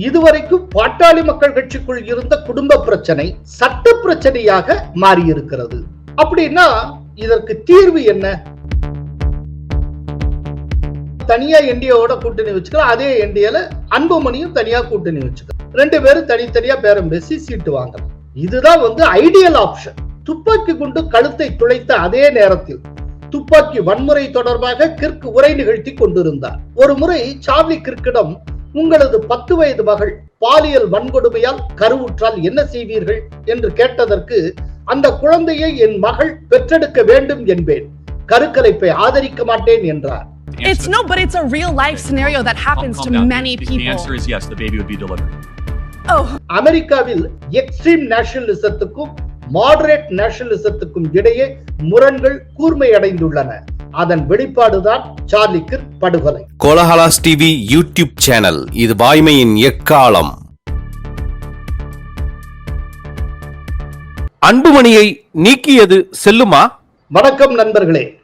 இதுவரைக்கும் பாட்டாளி மக்கள் கட்சிக்குள் இருந்த குடும்ப பிரச்சனை சட்ட பிரச்சனையாக மாறியிருக்கிறது. அப்படின்னா இதற்கு தீர்வு என்ன? தனியா என்டிஏவோட கூட்டணி வச்சுக்கலாம். அதே என்டிஏல அன்புமணியும் தனியா கூட்டணி வச்சுக்கலாம். ரெண்டு பேரும் தனித்தனியா பேரம் பேசி சீட்டு வாங்கலாம். இதுதான் வந்து ஐடியல் ஆப்ஷன் துப்பாக்கி குண்டு கழுத்தை துளைத்த அதே நேரத்தில் துப்பாக்கி வன்முறை தொடர்பாக கிற்கு உரை நிகழ்த்தி கொண்டிருந்தார். ஒரு முறை சார்லி கிற்கிடம் உங்களது பத்து வயது மகள் பாலியல் வன்கொடுமையால் கருவுற்றால் என்ன செய்வீர்கள் என்று கேட்டதற்கு அந்த குழந்தையை என் மகள் பெற்றெடுக்க வேண்டும் என்பேன். கருக்கலைப்பை ஆதரிக்க மாட்டேன் என்றார். It's no, but it's a real life scenario that happens to many The- The people. answer is yes, the baby would be delivered. Oh, அமெரிக்காவில் எக்ஸ்ட்ரீம் நேஷனலிசத்துக்கும் மாடரேட் நேஷனலிசத்துக்கும் இடையே முரண்கள் கூர்மையடைந்துள்ளன. அதன் வெளிப்பாடுதான் சார்லி கிர்க் படுகொலை. Kolahalas TV YouTube channel. இது வாய்மையின் எக்காலம். அன்புமணியை நீக்கியது செல்லுமா? வணக்கம் நண்பர்களே.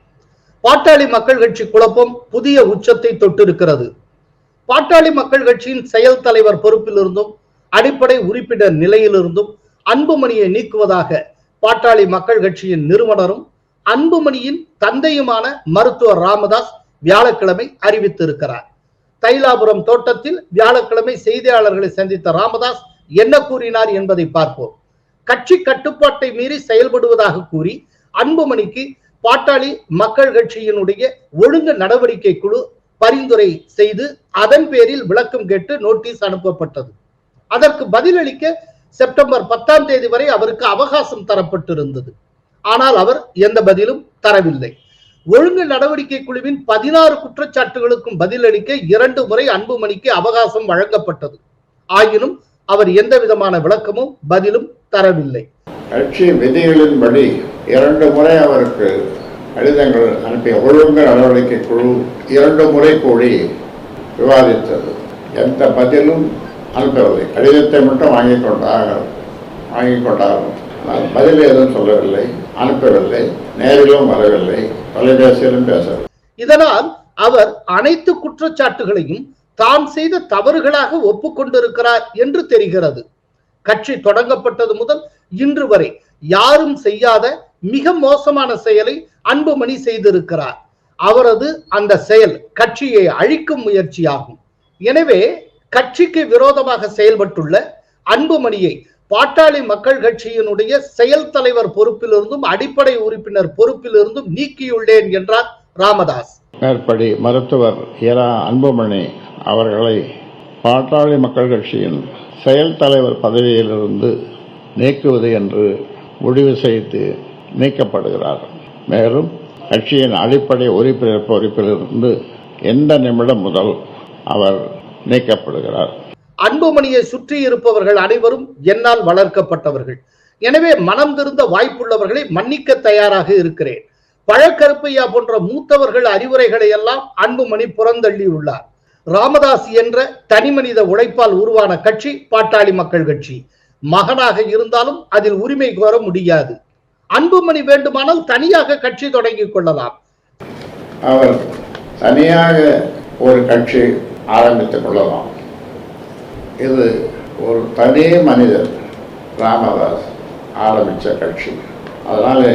பாட்டாளி மக்கள் கட்சி குழப்பம் புதிய உச்சத்தை தொட்டிருக்கிறது. பாட்டாளி மக்கள் கட்சியின் செயல் தலைவர் பொறுப்பிலிருந்தும் அடிப்படை உறுப்பினர் நிலையிலிருந்தும் அன்புமணியை நீக்குவதாக பாட்டாளி மக்கள் கட்சியின் நிறுவனரும் அன்புமணியின் தந்தையுமான மருத்துவர் ராமதாஸ் வியாழக்கிழமை அறிவித்திருக்கிறார். தைலாபுரம் தோட்டத்தில் வியாழக்கிழமை செய்தியாளர்களை சந்தித்த ராமதாஸ் என்ன கூறினார் என்பதை பார்ப்போம். கட்சி கட்டுப்பாட்டை மீறி செயல்படுவதாக கூறி அன்புமணிக்கு பாட்டாளி மக்கள் கட்சியினுடைய ஒழுங்கு நடவடிக்கை குழு பரிந்துரை செய்து அதன் பேரில் விளக்கம் கேட்டு நோட்டீஸ் அனுப்பப்பட்டது. அதற்கு பதிலளிக்க செப்டம்பர் பத்தாம் தேதி வரை அவருக்கு அவகாசம் தரப்பட்டிருந்தது. ஆனால் அவர் எந்த பதிலும் தரவில்லை. ஒழுங்கு நடவடிக்கை குழுவின் பதினாறு குற்றச்சாட்டுகளுக்கும் பதிலளிக்க இரண்டு முறை அன்புமணிக்கு அவகாசம் வழங்கப்பட்டது. ஆயினும் அவர் எந்த விதமான விளக்கமும் பதிலும் தரவில்லை. கட்சி விதிகளின்படி இரண்டு முறை அவருக்கு கடிதங்கள் அனுப்பிய ஒழுங்கு நடவடிக்கை குழு இரண்டு முறை கூடி விவாதித்தது. எந்த பதிலும் அனுப்பவில்லை. கடிதத்தை மட்டும் வாங்கிக் கொண்டார் வாங்கிக் கொண்டார் பதில் எதுவும் சொல்லவில்லை. அனுப்பவில்லை நேரிலும் வரவில்லை தொலைபேசியிலும் பேசவில்லை. இதனால் அவர் அனைத்து குற்றச்சாட்டுகளையும் தாம் செய்த தவறுகளாக ஒப்புக்கொண்டிருக்கிறார் என்று தெரிகிறது. கட்சி தொடங்கப்பட்டது முதல் இன்று வரை யாரும் செய்யாத மிக மோசமான செயலை அன்புமணி செய்திருக்கிறார். அவரது அந்த செயல் கட்சியை அழிக்கும் முயற்சியாகும். எனவே கட்சிக்கு விரோதமாக செயல்பட்டுள்ள அன்புமணியை பாட்டாளி மக்கள் கட்சியினுடைய செயல் தலைவர் பொறுப்பிலிருந்தும் அடிப்படை உறுப்பினர் பொறுப்பிலிருந்தும் நீக்கியுள்ளேன் என்றார் ராமதாஸ். மேற்படி மருத்துவர் இரா அன்புமணி அவர்களை பாட்டாளி மக்கள் கட்சியின் செயல் தலைவர் பதவியிலிருந்து நீக்குவது என்று முடிவு செய்து நீக்கப்படுகிறார். மேலும் கட்சியின் அடிப்படை உறுப்பினர் பொறுப்பிலிருந்து எந்த நிமிடம் முதல் அவர் நீக்கப்படுகிறார். அன்புமணியை சுற்றி இருப்பவர்கள் அனைவரும் என்னால் வளர்க்கப்பட்டவர்கள். எனவே மனம் திருந்த வாய்ப்புள்ளவர்களை மன்னிக்க தயாராக இருக்கிறேன். பழக்கருப்பையா போன்ற மூத்தவர்கள் அறிவுரைகளை எல்லாம் அன்புமணி புறந்தள்ளி உள்ளார். ராமதாஸ் என்ற தனிமனித உழைப்பால் உருவான கட்சி பாட்டாளி மக்கள் கட்சி. மகனாக இருந்தாலும் அதில் உரிமை கோர முடியாது. அன்புமணி வேண்டுமானால் தனியாக கட்சி தொடங்கிக் கொள்ளலாம். அவர் தனியாக ஒரு கட்சி ஆரம்பித்துக் கொள்ளலாம். இது ஒரு தனி மனிதர் ராமதாஸ் ஆரம்பித்த கட்சி. அதனால்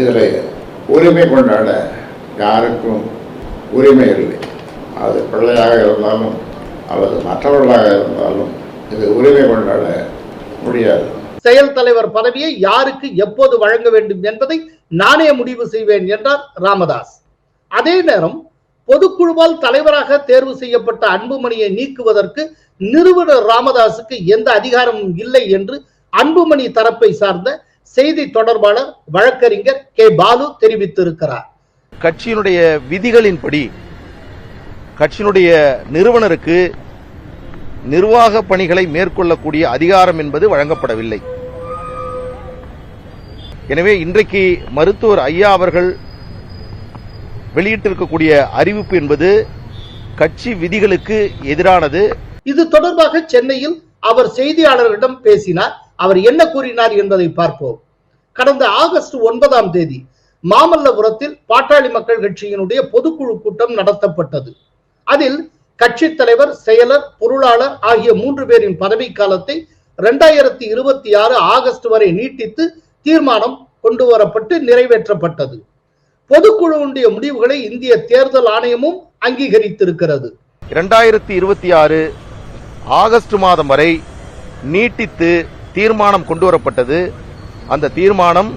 இதில் உரிமை கொண்டாட யாருக்கும் உரிமை இல்லை. அது பிள்ளையாக இருந்தாலும் அல்லது மற்றவர்களாக இருந்தாலும் இது உரிமை கொண்டாட முடியாது. செயல் தலைவர் பதவியை யாருக்கு எப்போது வழங்க வேண்டும் என்பதை நானே முடிவு செய்வேன் என்றார் ராமதாஸ். அதே நேரம் பொதுக்குழுவால் தலைவராக தேர்வு செய்யப்பட்ட அன்புமணியை நீக்குவதற்கு நிறுவனர் ராமதாசுக்கு எந்த அதிகாரமும் இல்லை என்று அன்புமணி தரப்பை சார்ந்த செய்தி தொடர்பாளர் வழக்கறிஞர் கே. பாலு தெரிவித்திருக்கிறார். கட்சியினுடைய விதிகளின்படி கட்சியினுடைய நிறுவனருக்கு நிர்வாக பணிகளை மேற்கொள்ளக்கூடிய அதிகாரம் என்பது வழங்கப்படவில்லை. எனவே இன்றைக்கு மருத்துவர் ஐயா அவர்கள் வெளியிட்டிருக்கக்கூடிய அறிவிப்பு என்பது கட்சி விதிகளுக்கு எதிரானது. இது தொடர்பாக சென்னையில் அவர் செய்தியாளர்களிடம் பேசினார். அவர் என்ன கூறினார் என்பதை பார்ப்போம். கடந்த ஆகஸ்ட் ஒன்பதாம் தேதி மாமல்லபுரத்தில் பாட்டாளி மக்கள் கட்சியினுடைய பொதுக்குழு கூட்டம் நடத்தப்பட்டது. அதில் கட்சி தலைவர் செயலர் பொருளாளர் ஆகிய மூன்று பேரின் பதவி காலத்தை இரண்டாயிரத்தி இருபத்தி ஆறு ஆகஸ்ட் வரை நீட்டித்து தீர்மானம் கொண்டு வரப்பட்டு நிறைவேற்றப்பட்டது பொதுக்குழுவுடைய முடிவுகளை இந்திய தேர்தல் ஆணையமும் அங்கீகரித்திருக்கிறது. இரண்டாயிரத்தி இருபத்தி ஆறு ஆகஸ்ட் மாதம் வரை நீட்டித்து தீர்மானம் கொண்டு வரப்பட்டது அந்த தீர்மானம்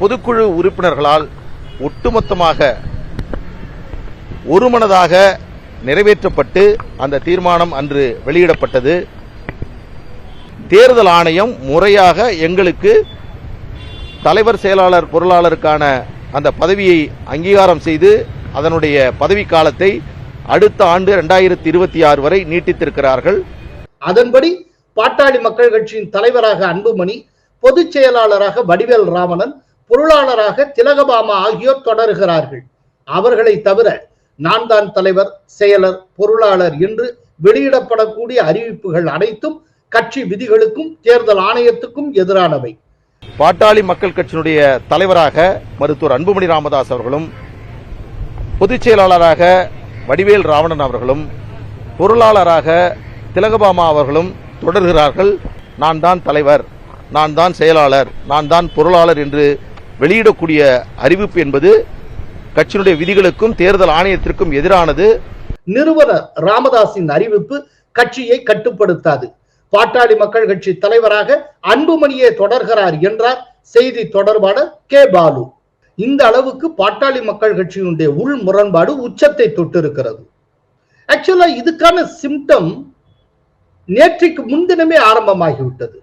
பொதுக்குழு உறுப்பினர்களால் ஒட்டுமொத்தமாக ஒருமனதாக நிறைவேற்றப்பட்டு அந்த தீர்மானம் அன்று வெளியிடப்பட்டது. தேர்தல் ஆணையம் முறையாக எங்களுக்கு தலைவர் செயலாளர் பொருளாளருக்கான அந்த பதவியை அங்கீகாரம் செய்து அதனுடைய பதவி காலத்தை அடுத்த ஆண்டு இரண்டாயிரத்தி இருபத்தி ஆறு வரை நீட்டித்திருக்கிறார்கள். அதன்படி பாட்டாளி மக்கள் கட்சியின் தலைவராக அன்புமணி பொதுச் செயலாளராக வடிவேல் ராமணன் பொருளாளராக திலகபாமா ஆகியோர் தொடர்கிறார்கள். அவர்களை தவிர நான் தான் தலைவர் செயலர் பொருளாளர் என்று வெளியிடப்படக்கூடிய அறிவிப்புகள் அனைத்தும் கட்சி விதிகளுக்கும் தேர்தல் ஆணையத்துக்கும் எதிரானவை. பாட்டாளி மக்கள் கட்சியினுடைய தலைவராக மருத்துவர் அன்புமணி ராமதாஸ் அவர்களும் பொதுச் செயலாளராக வடிவேல் ராவணன் அவர்களும் பொருளாளராக திலகபாமா அவர்களும் தொடர்கிறார்கள். நான் தான் தலைவர் நான் தான் செயலாளர் நான் தான் பொருளாளர் என்று வெளியிடக்கூடிய அறிவிப்பு என்பது கட்சியினுடைய விதிகளுக்கும் தேர்தல் ஆணையத்திற்கும் எதிரானது. நிறுவனர் ராமதாஸின் அறிவிப்பு கட்சியை கட்டுப்படுத்தாது. பாட்டாளி மக்கள் கட்சி தலைவராக அன்புமணியே தொடர்கிறார் என்றார் செய்தி தொடர்பாளர் கே. பாலு. இந்த அளவுக்கு பாட்டாளி மக்கள் கட்சியினுடைய உள் முரண்பாடு உச்சத்தை தொட்டிருக்கிறது. ஆக்சுவலா இதுக்கான சிம்டம் நேற்றைக்கு முன்தினமே ஆரம்பமாகிவிட்டது.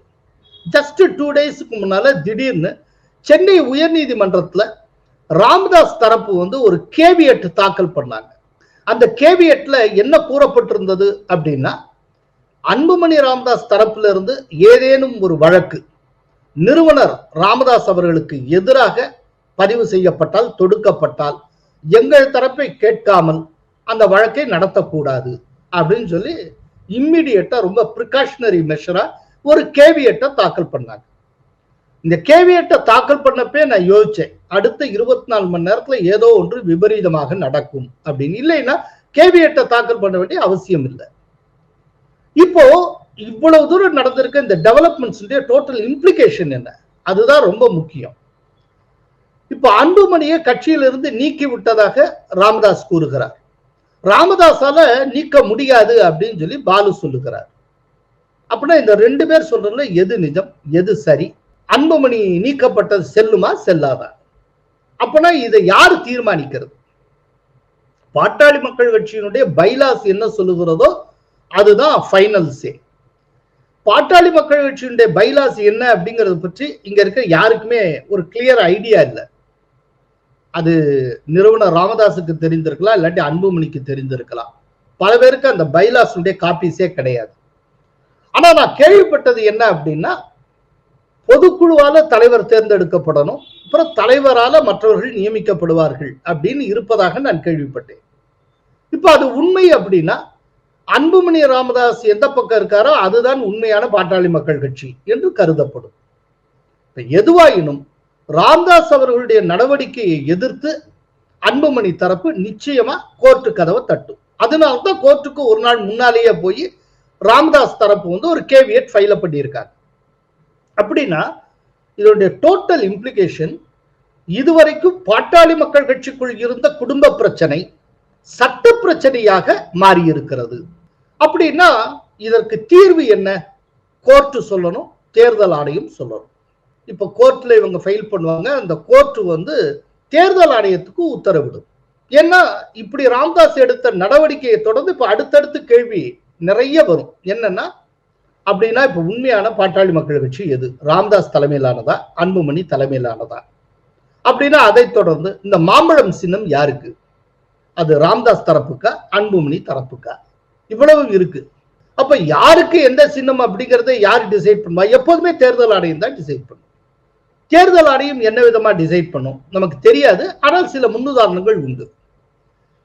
ஜஸ்ட் டூ டேஸுக்கு முன்னால திடீர்னு சென்னை உயர்நீதிமன்றத்துல ராமதாஸ் தரப்பு வந்து ஒரு கேவியட் தாக்கல் பண்ணாங்க. அந்த கேவியட்ல என்ன கூறப்பட்டிருந்தது அப்படின்னா அன்புமணி ராமதாஸ் தரப்புல இருந்து ஏதேனும் ஒரு வழக்கு நிறுவனர் ராமதாஸ் அவர்களுக்கு எதிராக பதிவு செய்யப்பட்டால் தொடுக்கப்பட்டால் எங்கள் தரப்பை கேட்காமல் அந்த வழக்கை நடத்தக்கூடாது அப்படின்னு சொல்லி இம்மிடியட்டா ரொம்ப ப்ரிகாஷனரி மெஷரா ஒரு கேவியட்டை தாக்கல் பண்ணாங்க. இந்த கேவியட்டை தாக்கல் பண்ணப்பே நான் யோசிச்சேன் அடுத்த இருபத்தி நாலு மணி நேரத்துல ஏதோ ஒன்று விபரீதமாக நடக்கும் அப்படின்னு. இல்லைன்னா கேவியட்டை தாக்கல் பண்ண வேண்டிய அவசியம் இல்லை. இப்போ இவ்வளவு தூரம் நடந்திருக்க இந்த டெவலப்மெண்ட்ஸ் டோட்டல் இம்ப்ளிகேஷன் என்ன? அதுதான் ரொம்ப முக்கியம். இப்போ அன்புமணியை கட்சியிலிருந்து நீக்கி விட்டதாக ராமதாஸ் கூறுகிறார். ராமதாஸால நீக்க முடியாது அப்படின்னு சொல்லி பாலு சொல்லுகிறார். அப்படின்னா இந்த ரெண்டு பேர் சொல்றதுல எது நிஜம் எது சரி? அன்புமணி நீக்கப்பட்டது செல்லுமா செல்லாதா? அப்பனா இதை யார் தீர்மானிக்கிறது? பாட்டாளி மக்கள் கட்சியினுடைய பைலாஸ் என்ன சொல்லுகிறதோ அதுதான் ஃபைனல் சே. பாட்டாளி மக்கள் கட்சியினுடைய பைலாஸ் என்ன அப்படிங்கறத பற்றி இங்க இருக்க யாருக்குமே ஒரு கிளியர் ஐடியா இல்லை. அது நிறுவனர் ராமதாஸுக்கு தெரிந்திருக்கலாம் இல்லாட்டி அன்புமணிக்கு தெரிந்திருக்கலாம். பல பேருக்கு அந்த பைலாஸுடைய காப்பீஸே கிடையாது. ஆனா நான் கேள்விப்பட்டது என்ன அப்படின்னா பொதுக்குழுவால தலைவர் தேர்ந்தெடுக்கப்படணும் அப்புறம் தலைவரால மற்றவர்கள் நியமிக்கப்படுவார்கள் அப்படின்னு இருப்பதாக நான் கேள்விப்பட்டேன். இப்ப அது உண்மை அப்படின்னா அன்புமணி ராமதாஸ் எந்த பக்கம் இருக்காரோ அதுதான் உண்மையான பாட்டாளி மக்கள் கட்சி என்று கருதப்படும். இப்ப எதுவாயினும் ராம்தாஸ் அவர்களுடைய நடவடிக்கையை எதிர்த்து அன்புமணி தரப்பு நிச்சயமா கோர்ட்டு கதவை தட்டும். அதனால்தான் கோர்ட்டுக்கு ஒரு நாள் முன்னாலேயே போய் ராம்தாஸ் தரப்பு வந்து ஒரு கேவியட் ஃபைல பண்ணியிருக்காங்க. அப்படின்னா இதனுடைய டோட்டல் இம்ப்ளிகேஷன் இதுவரைக்கும் பாட்டாளி மக்கள் கட்சிக்குள் இருந்த குடும்ப பிரச்சனை சட்ட பிரச்சனையாக மாறி இருக்கிறது அப்படின்னா இதற்கு தீர்வு என்ன? கோர்ட்டு சொல்லணும் தேர்தல் ஆணையம் சொல்லணும். இப்போ கோர்ட்ல இவங்க ஃபைல் பண்ணுவாங்க. அந்த கோர்ட் வந்து தேர்தல் ஆணையத்துக்கு உத்தரவிடும். ஏன்னா இப்படி ராம்தாஸ் எடுத்த நடவடிக்கையை தொடர்ந்து இப்போ அடுத்தடுத்து கேள்வி நிறைய வரும். என்னன்னா அப்படின்னா இப்போ உண்மையான பாட்டாளி மக்கள் கட்சி எது? ராம்தாஸ் தலைமையிலானதா? அன்புமணி தலைமையிலானதா? அப்படின்னா அதை தொடர்ந்து இந்த மாம்பழம் சின்னம் யாருக்கு? அது ராம்தாஸ் தரப்புக்கா? அன்புமணி தரப்புக்கா? இவ்வளவு இருக்கு. அப்ப யாருக்கு எந்த சின்னம் அப்படிங்கறத யார் டிசைட் பண்ணுவா? எப்போதுமே தேர்தல் ஆணையம் தான் டிசைட் பண்ணும். தேர்தல் ஆணையம் என்ன விதமா டிசைட் பண்ணும்? நமக்கு தெரியாது. ஆனால் சில முன்னுதாரணங்கள் உண்டு.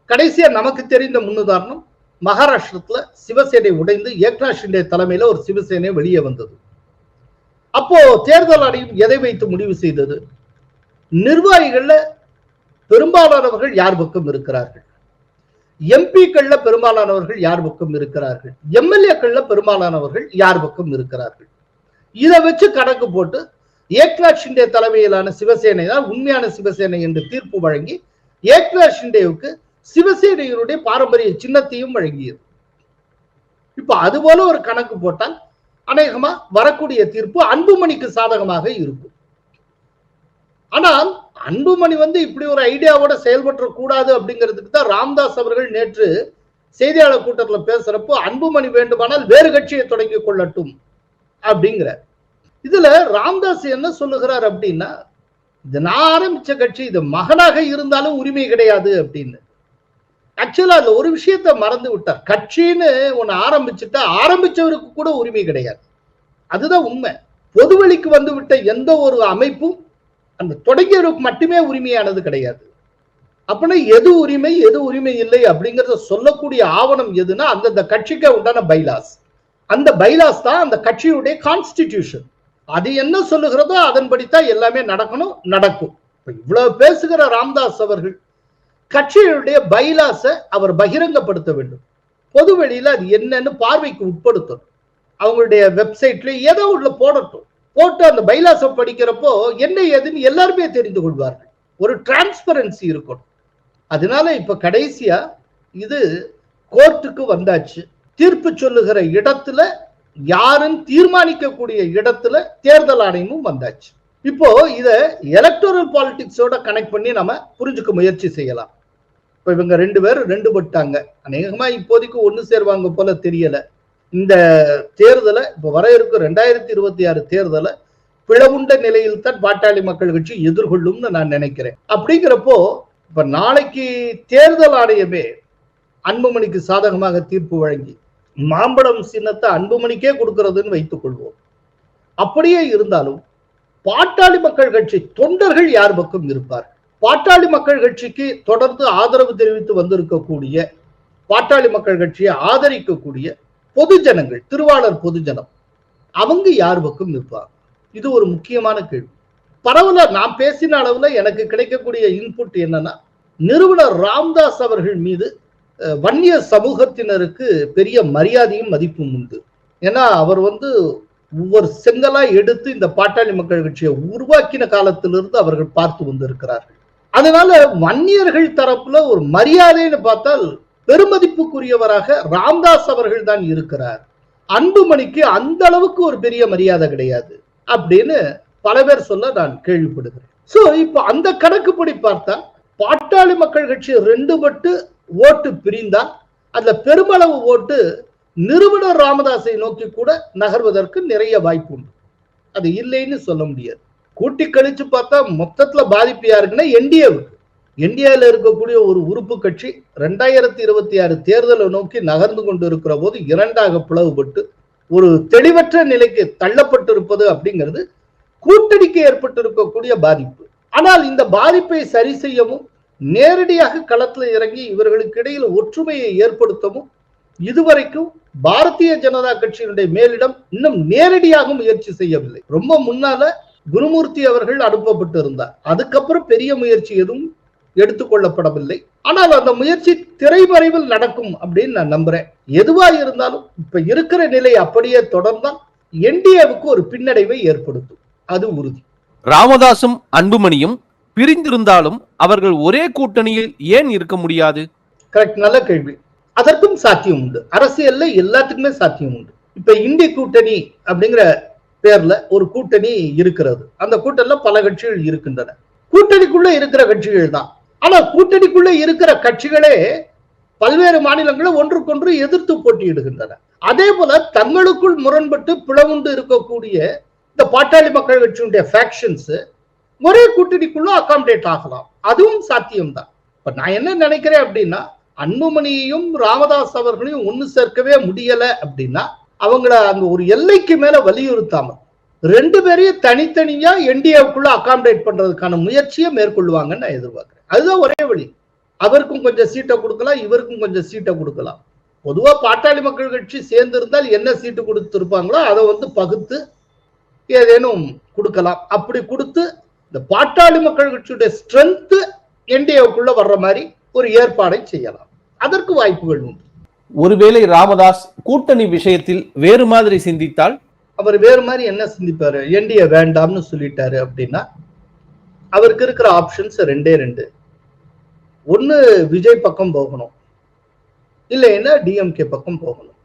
கடைசியா நமக்கு தெரிந்த முன்னுதாரணம் மகாராஷ்டிரத்துல சிவசேனை உடைந்து ஏக்நாத் ஷிண்டே தலைமையில ஒரு சிவசேனை வெளியே வந்தது. அப்போ தேர்தல் ஆணையம் எதை வைத்து முடிவு செய்தது? நிர்வாகிகள்ல பெரும்பாலானவர்கள் யார் பக்கம் இருக்கிறார்கள்? எம்பிக்கள்ல பெரும்பாலானவர்கள் யார் பக்கம் இருக்கிறார்கள்? எம்எல்ஏக்கள்ல பெரும்பாலானவர்கள் யார் பக்கம் இருக்கிறார்கள்? இதை வச்சு கணக்கு போட்டு ஏக்நாத் ஷிண்டே தலைமையிலான சிவசேனை தான் உண்மையான சிவசேனை என்று தீர்ப்பு வழங்கி ஏக்நாத் ஷிண்டேவுக்கு சிவசேனையினுடைய பாரம்பரிய சின்னத்தையும் வழங்கியது. இப்ப அது போல ஒரு கணக்கு போட்டால் அநேகமா வரக்கூடிய தீர்ப்பு அன்புமணிக்கு சாதகமாக இருக்கும். ஆனால் அன்புமணி வந்து இப்படி ஒரு ஐடியாவோட செயல்பற்ற கூடாது அப்படிங்கிறதுக்கு தான் ராம்தாஸ் அவர்கள் நேற்று செய்தியாளர் கூட்டத்துல பேசுறப்போ அன்புமணி வேண்டுமானால் வேறு கட்சியை தொடங்கி கொள்ளட்டும் அப்படிங்கிற இதுல ராம்தாஸ் என்ன சொல்லுகிறார் அப்படின்னா இது நான் ஆரம்பிச்ச கட்சி இது மகனாக இருந்தாலும் உரிமை கிடையாது அப்படின்னு. ஆக்சுவலா அந்த ஒரு விஷயத்த மறந்து விட்டார். கட்சின்னு ஒன்னு ஆரம்பிச்சுட்டா ஆரம்பிச்சவருக்கு கூட உரிமை கிடையாது. அதுதான் உண்மை. பொதுவெளிக்கு வந்து விட்ட எந்த ஒரு அமைப்பும் அந்த தொடங்கியவருக்கு மட்டுமே உரிமையானது கிடையாது. அப்படின்னா எது உரிமை எது உரிமை இல்லை அப்படிங்கறத சொல்லக்கூடிய ஆவணம் எதுனா அந்தந்த கட்சிக்கு உண்டான பைலாஸ் அந்த பைலாஸ் தான் அந்த கட்சியுடைய கான்ஸ்டிடியூஷன் அது என்ன சொல்லுகிறதோ அதன்படித்தான் எல்லாமே நடக்கணும் நடக்கும். இவ்வளவு பேசுகிற ராம்தாஸ் அவர்கள் கட்சிகளுடைய பைலாஸை அவர் பகிரங்கப்படுத்த வேண்டும். பொது வெளியில அது என்னன்னு பார்வைக்கு உட்படுத்தணும். அவங்களுடைய வெப்சைட்ல ஏதோ உள்ள போடட்டும். போட்டு அந்த பைலாஸை படிக்கிறப்போ என்ன ஏதுன்னு எல்லாருமே தெரிந்து கொள்வார்கள். ஒரு டிரான்ஸ்பரன்சி இருக்கணும். அதனால இப்ப கடைசியா இது கோர்ட்டுக்கு வந்தாச்சு. தீர்ப்பு சொல்லுகிற இடத்துல யாருன்னு தீர்மானிக்கக்கூடிய இடத்துல தேர்தல் ஆணையமும் வந்தாச்சு. இப்போ இத எலக்டோரல் பாலிடிக்ஸோட கனெக்ட் பண்ணி நம்ம புரிஞ்சுக்க முயற்சி செய்யலாம். இப்போ இவங்க ரெண்டு பேரும் ரெண்டு பட்டாங்க. அநேகமா இப்போதைக்கு ஒண்ணு சேருவாங்க போல தெரியல. இந்த தேர்தலை இப்ப வர இருக்கும் ரெண்டாயிரத்தி இருபத்தி ஆறு தேர்தலை பிளவுண்ட நிலையில் தான் பாட்டாளி மக்கள் கட்சி எதிர்கொள்ளும்னு நான் நினைக்கிறேன். அப்படிங்கிறப்போ இப்ப நாளைக்கு தேர்தல் ஆணையமே அன்புமணிக்கு சாதகமாக தீர்ப்பு வழங்கி மாம்பழம் சின்னத்தை அன்புமணிக்கே கொடுக்கிறதுன்னு வைத்துக் கொள்வோம். அப்படியே இருந்தாலும் பாட்டாளி மக்கள் கட்சி தொண்டர்கள் யார் பக்கம் இருப்பார்? பாட்டாளி மக்கள் கட்சிக்கு தொடர்ந்து ஆதரவு தெரிவித்து வந்திருக்கக்கூடிய பாட்டாளி மக்கள் கட்சியை ஆதரிக்கக்கூடிய பொதுஜனங்கள் திருவாளர் பொதுஜனம் அவங்க யார் பக்கம் இருப்பார் இது ஒரு முக்கியமான கேள்வி. பரவல நான் பேசின அளவுல எனக்கு கிடைக்கக்கூடிய இன்புட் என்னன்னா நிறுவனர் ராம்தாஸ் அவர்கள் மீது வன்னிய சமூகத்தினருக்கு பெரிய மரியாதையும் மதிப்பும் உண்டு. ஏன்னா அவர் வந்து ஒவ்வொரு செங்கலா எடுத்து இந்த பாட்டாளி மக்கள் கட்சியை உருவாக்கின காலத்திலிருந்து அவர்கள் பார்த்து வந்திருக்கிறார்கள். அதனால வன்னியர்கள் தரப்புல ஒரு மரியாதைன்னு பார்த்தால் பெருமதிப்புக்குரியவராக ராம்தாஸ் அவர்கள் தான் இருக்கிறார். அன்புமணிக்கு அந்த அளவுக்கு ஒரு பெரிய மரியாதை கிடையாது அப்படின்னு பல பேர் சொல்ல நான் கேள்விப்படுகிறேன். சோ இப்போ அந்த கணக்குப்படி பார்த்தா பாட்டாளி மக்கள் கட்சி ரெண்டு பட்டு ஓட்டு பிரிந்தால் அதுல பெருமளவு ஓட்டு நிறுவனர் ராமதாஸை நோக்கி கூட நகர்வதற்கு நிறைய வாய்ப்பு உண்டு. அது இல்லைன்னு சொல்ல முடியாது. கூட்டி கழிச்சு பார்த்தா மொத்தத்துல பாதிப்பு யாருக்குன்னா என்டிஏவுக்கு. என்டிஏல இருக்கக்கூடிய ஒரு உறுப்பு கட்சி ரெண்டாயிரத்தி இருபத்தி ஆறு தேர்தலை நோக்கி நகர்ந்து கொண்டு இருக்கிற போது இரண்டாக பிளவுபட்டு ஒரு தெளிவற்ற நிலைக்கு தள்ளப்பட்டிருப்பது அப்படிங்கிறது கூட்டணிக்கு ஏற்பட்டிருக்கக்கூடிய பாதிப்பு. ஆனால் இந்த பாதிப்பை சரி செய்யவும் நேரடியாக களத்துல இறங்கி இவர்களுக்கு இடையில் ஒற்றுமையை ஏற்படுத்தவும் இதுவரைக்கும் பாரதிய ஜனதா கட்சியினுடைய மேலிடம் இன்னும் நேரடியாக முயற்சி செய்யவில்லை. ரொம்ப முன்னால குருமூர்த்தி அவர்கள் அனுப்பப்பட்டு இருந்தார். அதுக்கப்புறம் பெரிய முயற்சி எதுவும் எடுத்துக்கொள்ளப்படவில்லை. ஆனால் அந்த முயற்சி திரைமறைவில் நடக்கும் அப்படின்னு நான் நம்புறேன். எதுவா இருந்தாலும் இப்ப இருக்கிற நிலை அப்படியே தொடர்ந்தால் என்டிஏவுக்கு ஒரு பின்னடைவை ஏற்படுத்தும். அது உறுதி. ராமதாசும் அன்புமணியும் பிரிந்திருந்தாலும் அவர்கள் ஒரே கூட்டணியில் ஏன் இருக்க முடியாது? கரெக்ட் நல்ல கேள்வி. அதற்கும் சாத்தியம் உண்டு. அரசியல்ல எல்லாத்துக்குமே சாத்தியம் உண்டு. இப்ப இந்தி கூட்டணி அப்படிங்கிற பேர்ல ஒரு கூட்டணி இருக்கிறது. அந்த கூட்டணில பல கட்சிகள் இருக்கின்றன. கூட்டணிக்குள்ள இருக்கிற கட்சிகள் தான். ஆனா கூட்டணிக்குள்ள இருக்கிற கட்சிகளே பல்வேறு மாநிலங்களில் ஒன்றுக்கொன்று எதிர்த்து போட்டியிடுகின்றன. அதே போல தங்களுக்குள் முரண்பட்டு பிளவுண்டு இருக்கக்கூடிய இந்த பாட்டாளி மக்கள் கட்சியினுடைய ஃபேக்ஷன்ஸ் ஒரே கூட்டணிக்குள்ளும் அகாமடேட் ஆகலாம். அதுவும் சாத்தியம்தான். இப்ப நான் என்ன நினைக்கிறேன் அப்படின்னா அன்புமணியையும் ராமதாஸ் அவர்களையும் ஒண்ணு சேர்க்கவே முடியல அப்படின்னா அவங்கள அந்த ஒரு எல்லைக்கு மேல வலியுறுத்தாம ரெண்டு பேரையும் தனித்தனியா என்டிஏவுக்குள்ள அகாமடேட் பண்றதுக்கான முயற்சியை மேற்கொள்வாங்கன்னு நான் எதிர்பார்க்கிறேன். அதுதான் ஒரே வழி. அவருக்கும் கொஞ்சம் சீட்டை கொடுக்கலாம் இவருக்கும் கொஞ்சம் சீட்டை கொடுக்கலாம். பொதுவா பாட்டாளி மக்கள் கட்சி சேர்ந்து இருந்தால் என்ன சீட்டு கொடுத்துருப்பாங்களோ அதை வந்து பகுத்து ஏதேனும் கொடுக்கலாம். அப்படி கொடுத்து இந்த பாட்டாளி மக்கள் கட்சியுடைய ஸ்ட்ரென்த் என்டிஏவுக்குள்ள வர்ற மாதிரி ஒரு ஏற்பாடை செய்யலாம். அதற்கு வாய்ப்புகள் உண்டு. ஒருவேளை ராமதாஸ் கூட்டணி விஷயத்தில் வேறு மாதிரி சிந்தித்தால்? அவர் வேறு மாதிரி என்ன சிந்திப்பாரு? என்டிஏ வேண்டாம்னு சொல்லிட்டாரு அப்படின்னா அவருக்கு இருக்கிற ஆப்ஷன்ஸ் ரெண்டே ரெண்டு. ஒன்னு விஜய் பக்கம் போகணும். இல்லைன்னா டிஎம்கே பக்கம் போகணும்.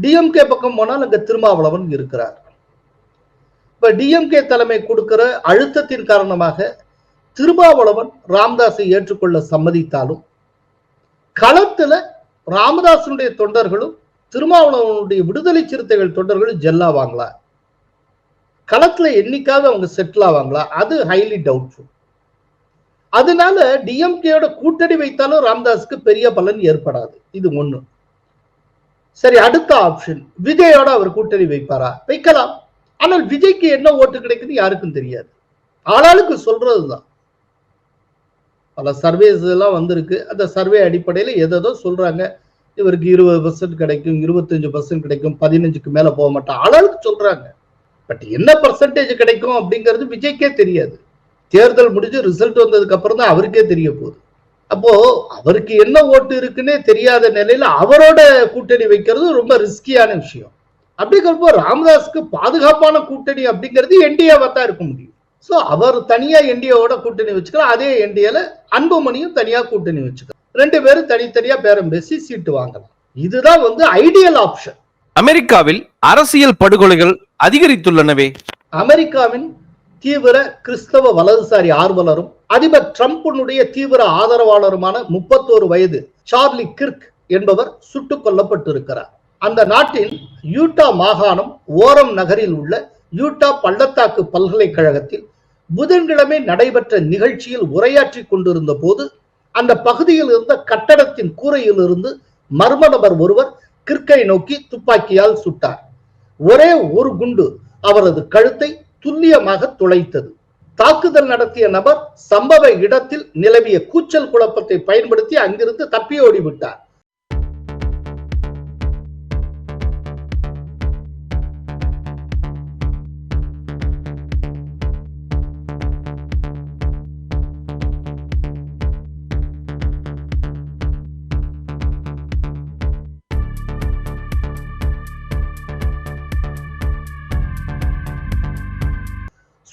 டிஎம்கே பக்கம் போனால் அங்க திருமாவளவன் இருக்கிறார். இப்ப டிஎம்கே தலைமை கொடுக்கிற அழுத்தத்தின் காரணமாக திருமாவளவன் ராமதாஸை ஏற்றுக்கொள்ள சம்மதித்தாலும் களத்துல ராமதாசனுடைய தொண்டர்களும் திருமாவளவனுடைய விடுதலை சிறுத்தைகள் தொண்டர்களும் ஜெல்லாவாங்களா களத்துல என்னைக்காவது அவங்க செட்டில் ஆவாங்களா? அது ஹைலி டவுட்ஃபுல் அதனால டிஎம்கேயோட கூட்டணி வைத்தாலும் ராமதாஸுக்கு பெரிய பலன் ஏற்படாது. இது ஒண்ணு. சரி அடுத்த ஆப்ஷன் விஜயோட அவர் கூட்டணி வைப்பாரா? வைக்கலாம். ஆனால் விஜய்க்கு என்ன ஓட்டு கிடைக்குது யாருக்கும் தெரியாது. ஆளாளுக்கு சொல்றதுதான். பல சர்வேஸ் எல்லாம் வந்திருக்கு. அந்த சர்வே அடிப்படையில் எதோ சொல்றாங்க. இவருக்கு இருபது பர்சன்ட் கிடைக்கும் இருபத்தஞ்சு பர்சன்ட் கிடைக்கும் பதினஞ்சுக்கு மேல போக மாட்டான். ஆளாளுக்கு சொல்றாங்க. பட் என்ன பர்சன்டேஜ் கிடைக்கும் அப்படிங்கிறது விஜய்க்கே தெரியாது. தேர்தல் முடிஞ்சு ரிசல்ட் வந்ததுக்கு அப்புறம் தான் அவருக்கே தெரிய போகுது. அப்போ அவருக்கு என்ன ஓட்டு இருக்குன்னே தெரியாத நிலையில அவரோட கூட்டணி வைக்கிறது ரொம்ப ரிஸ்கியான விஷயம். அப்படிங்கிறப்போ ராமதாஸ்க்கு பாதுகாப்பான கூட்டணி அப்படிங்கிறது என்டிஏவா தான் இருக்க முடியும். சோ அவர் தனியா என்டிஏவோட கூட்டணி வச்சுக்கலாம் அதே என்டிஏல அன்புமணியும் தனியா கூட்டணி வச்சுக்கலாம் ரெண்டு பேரும் தனித்தனியா பேரம் பேசி சீட்டு வாங்கலாம். இதுதான் வந்து ஐடியல் ஆப்ஷன் அமெரிக்காவில் அரசியல் படுகொலைகள் அதிகரித்துள்ளனவே. அமெரிக்காவின் தீவிர கிறிஸ்தவ வலதுசாரி ஆர்வலரும் அதிபர் டிரம்பினுடைய தீவிர ஆதரவாளருமான முப்பத்தோரு வயது சார்லி கிர்க் என்பவர் சுட்டுக் கொல்லப்பட்டிருக்கிறார். அந்த நாட்டின் யூட்டா மாகாணம் ஓரம் நகரில் உள்ள யூட்டா பள்ளத்தாக்கு பல்கலைக்கழகத்தில் புதன்கிழமை நடைபெற்ற நிகழ்ச்சியில் உரையாற்றி கொண்டிருந்த போது அந்த பகுதியில் இருந்த கட்டடத்தின் கூரையில் இருந்து மர்ம நபர் ஒருவர் கிற்கை நோக்கி துப்பாக்கியால் சுட்டார். ஒரே ஒரு குண்டு அவரது கழுத்தை துல்லியமாக துளைத்தது. தாக்குதல் நடத்திய நபர் சம்பவ இடத்தில் நிலவிய கூச்சல் குழப்பத்தை பயன்படுத்தி அங்கிருந்து தப்பியோடி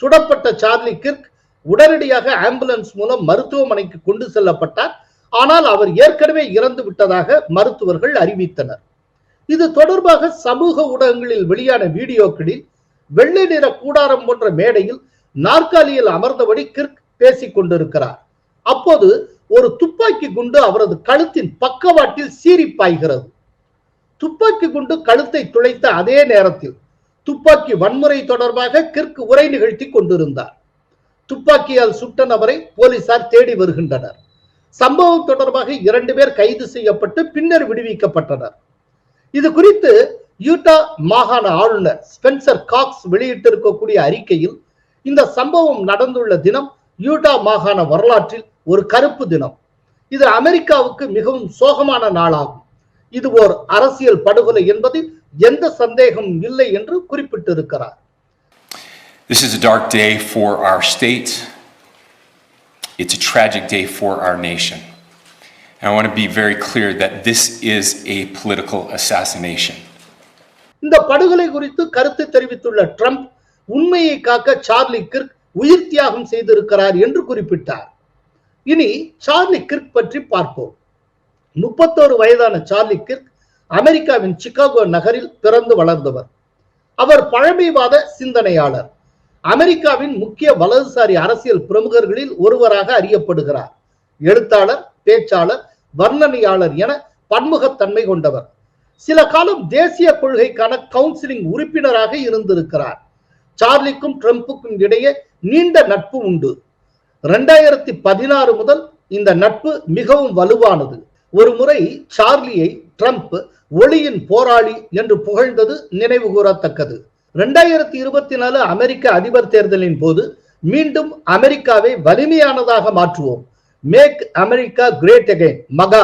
சுடப்பட்ட சார்லி கிர்க் உடனடியாக ஆம்புலன்ஸ் மூலம் மருத்துவமனைக்கு கொண்டு செல்லப்பட்டார். ஆனால் அவர் ஏற்கனவே இறந்து விட்டதாக மருத்துவர்கள் அறிவித்தனர். இது தொடர்பாக சமூக ஊடகங்களில் வெளியான வீடியோக்களில் வெள்ளை நிற கூடாரம் போன்ற மேடையில் நாற்காலியில் அமர்ந்தபடி கிர்க் பேசிக் கொண்டிருக்கிறார். அப்போது ஒரு துப்பாக்கி குண்டு அவரது கழுத்தின் பக்கவாட்டில் சீறி பாய்கிறது. துப்பாக்கி குண்டு கழுத்தை துளைத்த அதே நேரத்தில் துப்பாக்கி வன்முறை தொடர்பாக கிற்கு உரை நிகழ்த்தி கொண்டிருந்தார். துப்பாக்கியால் சுட்ட நபரை போலீசார் தேடி வருகின்றனர். சம்பவம் தொடர்பாக இரண்டு பேர் கைது செய்யப்பட்டு பின்னர் விடுவிக்கப்பட்டனர். இது குறித்து யூட்டா மாகாண ஆளுநர் ஸ்பென்சர் காக்ஸ் வெளியிட்டிருக்கக்கூடிய அறிக்கையில் இந்த சம்பவம் நடந்துள்ள தினம் யூட்டா மாகாண வரலாற்றில் ஒரு கருப்பு தினம். இது அமெரிக்காவுக்கு மிகவும் சோகமான நாளாகும். இது ஓர் அரசியல் படுகொலை என்பதில் எந்த சந்தேகமும் இல்லை என்று குறிப்பிட்டிருக்கிறார் This is a dark day for our state. It's a tragic day for our nation. And I want to be very clear that this is a political assassination. இந்த படுகொலை குறித்து கருத்து தெரிவித்துள்ள ட்ரம்ப் உண்மையை காக்க சார்லி கிர்க் உயிர் தியாகம் செய்திருக்கிறார் என்று குறிப்பிட்டார் இனி சார்லி கிர்க் பற்றி பார்ப்போம் முப்பத்தோரு வயதான சார்லி கிர்க் அமெரிக்காவின் சிகாகோ நகரில் பிறந்து வளர்ந்தவர். அவர் பழமைவாத சிந்தனையாளர். அமெரிக்காவின் முக்கிய வலதுசாரி அரசியல் பிரமுகர்களில் ஒருவராக அறியப்படுகிறார். எழுத்தாளர் பேச்சாளர் வர்ணனையாளர் என பன்முகத்தன்மை கொண்டவர். சில காலம் தேசிய கொள்கைக்கான கவுன்சிலிங் உறுப்பினராக இருந்திருக்கிறார். சார்லிக்கும் ட்ரம்புக்கும் இடையே நீண்ட நட்பு உண்டு. ரெண்டாயிரத்தி பதினாறு முதல் இந்த நட்பு மிகவும் வலுவானது. ஒரு முறை சார்லியை ட்ரம்ப் ஒளியின் போராளி என்று புகழ்ந்தது நினைவு கூறத்தக்கது ரெண்டாயிரத்தி இருபத்தி நாலு அமெரிக்க அதிபர் தேர்தலின் போது மீண்டும் அமெரிக்காவை வலிமையானதாக மாற்றுவோம். மேக் அமெரிக்கா கிரேட் அகைன் மகா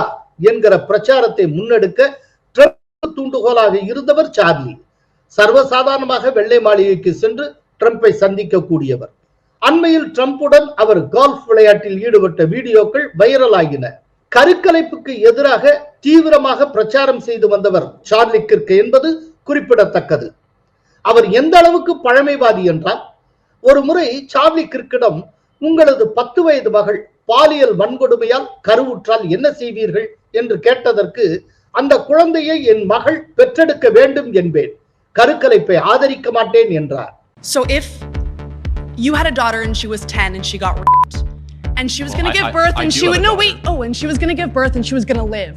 என்கிற பிரச்சாரத்தை முன்னெடுக்க ட்ரம்ப் தூண்டுகோலாக இருந்தவர் சார்லி. சர்வசாதாரணமாக வெள்ளை மாளிகைக்கு சென்று ட்ரம்பை சந்திக்க கூடியவர் அண்மையில் ட்ரம்புடன் அவர் கால்ஃப் விளையாட்டில் ஈடுபட்ட வீடியோக்கள் வைரலாகின. கருக்கலைப்புக்கு எதிராக தீவிரமாக பிரச்சாரம் செய்து வந்தவர் சார்லி கிர்க் என்பது குறிப்பிடத்தக்கது. அவர் எந்த அளவுக்கு பழமைவாதி என்றால் ஒரு முறை சார்லி கிற்கிடம் உங்களது பத்து வயது மகள் பாலியல் வன்கொடுமையால் கருவுற்றால் என்ன செய்வீர்கள்? என்று கேட்டதற்கு அந்த குழந்தையை என் மகள் பெற்றெடுக்க வேண்டும் என்பேன். கருக்கலைப்பை ஆதரிக்க மாட்டேன் என்றார். So if you had a daughter and she was 10 and she got raped, and she was Well, gonna I- give I- birth I and do she would, no, wait, oh, and she was gonna give birth and she was gonna live,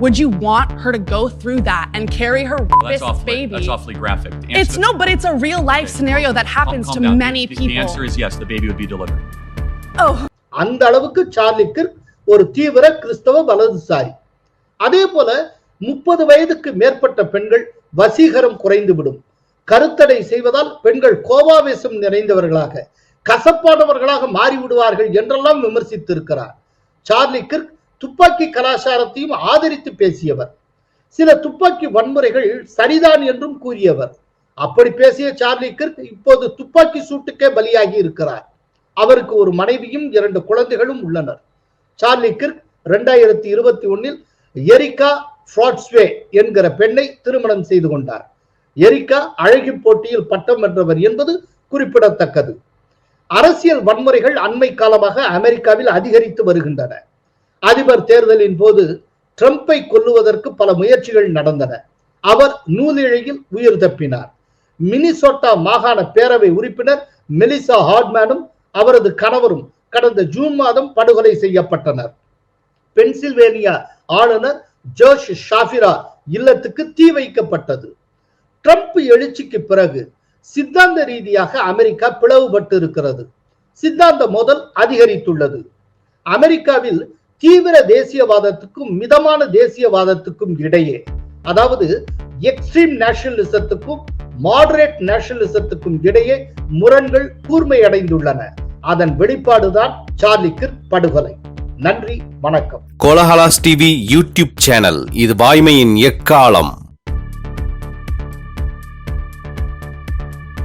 would you want her to go through that and carry her Well, that's awfully, baby? that's awfully graphic. It's no, but it's a real life scenario that Calm- happens calm to down. many The- people. The answer is yes, the baby would be delivered. oh, அந்த அளவுக்கு Charlie Kirk ஒரு தீவிர கிறிஸ்தவ வலதுசாரி அதே போல முப்பது வயதுக்கு மேற்பட்ட பெண்கள் வசீகரம் குறைந்துவிடும் கருத்தடை செய்வதால் பெண்கள் கோபாவேசம் நிறைந்தவர்களாக கசப்பானவர்களாக மாறிவிடுவார்கள் என்றெல்லாம் விமர்சித்திருக்கிறார். சார்லி கிர்க் துப்பாக்கி கலாச்சாரத்தையும் ஆதரித்து பேசியவர். சில துப்பாக்கி வன்முறைகள் சரிதான் என்றும் கூறியவர். அப்படி பேசிய சார்லி கிர்க் இப்போது துப்பாக்கி சூட்டுக்கே பலியாகி இருக்கிறார். அவருக்கு ஒரு மனைவியும் இரண்டு குழந்தைகளும் உள்ளனர். சார்லி கிர்க் இரண்டாயிரத்தி இருபத்தி ஒன்னில் எரிகா ஃப்ராட்ஸ்வே என்கிற பெண்ணை திருமணம் செய்து கொண்டார். எரிகா அழகி போட்டியில் பட்டம் வென்றவர் என்பது குறிப்பிடத்தக்கது. அரசியல் வன்முறைகள் அண்மை காலமாக அமெரிக்காவில் அதிகரித்து வருகின்றன. அதிபர் தேர்தலின் போது ட்ரம்பை கொல்லுவதற்கு பல முயற்சிகள் நடந்தன. அவர் நூலிழையில் உயிர் தப்பினார். மினிசோட்டா மாகாண பேரவை உறுப்பினர் மெலிசா ஹார்ட்மேனும் அவரது கணவரும் கடந்த ஜூன் மாதம் படுகொலை செய்யப்பட்டனர். பென்சில்வேனியா ஆளுநர் ஜோஷ் ஷாஃபிரா இல்லத்துக்கு தீ வைக்கப்பட்டது. ட்ரம்ப் எழுச்சிக்கு பிறகு சித்தாந்த ரீதியாக அமெரிக்கா பிளவுபட்டு இருக்கிறது. சித்தாந்த மோதல் அதிகரித்துள்ளது. அமெரிக்காவில் தீவிர தேசியவாதத்துக்கும் மிதமான தேசியவாதத்துக்கும் இடையே அதாவது எக்ஸ்ட்ரீம் நேஷனலிசத்துக்கும் மாடரேட் நேஷனலிசத்துக்கும் இடையே முரண்கள் கூர்மையடைந்துள்ளன. அதன் வெளிப்பாடுதான் சார்லி கிர்க் படுகொலை. நன்றி வணக்கம். கோலஹலாஸ் டிவி யூடியூப் சேனல் இது வாய்மையின் எக்காலம்.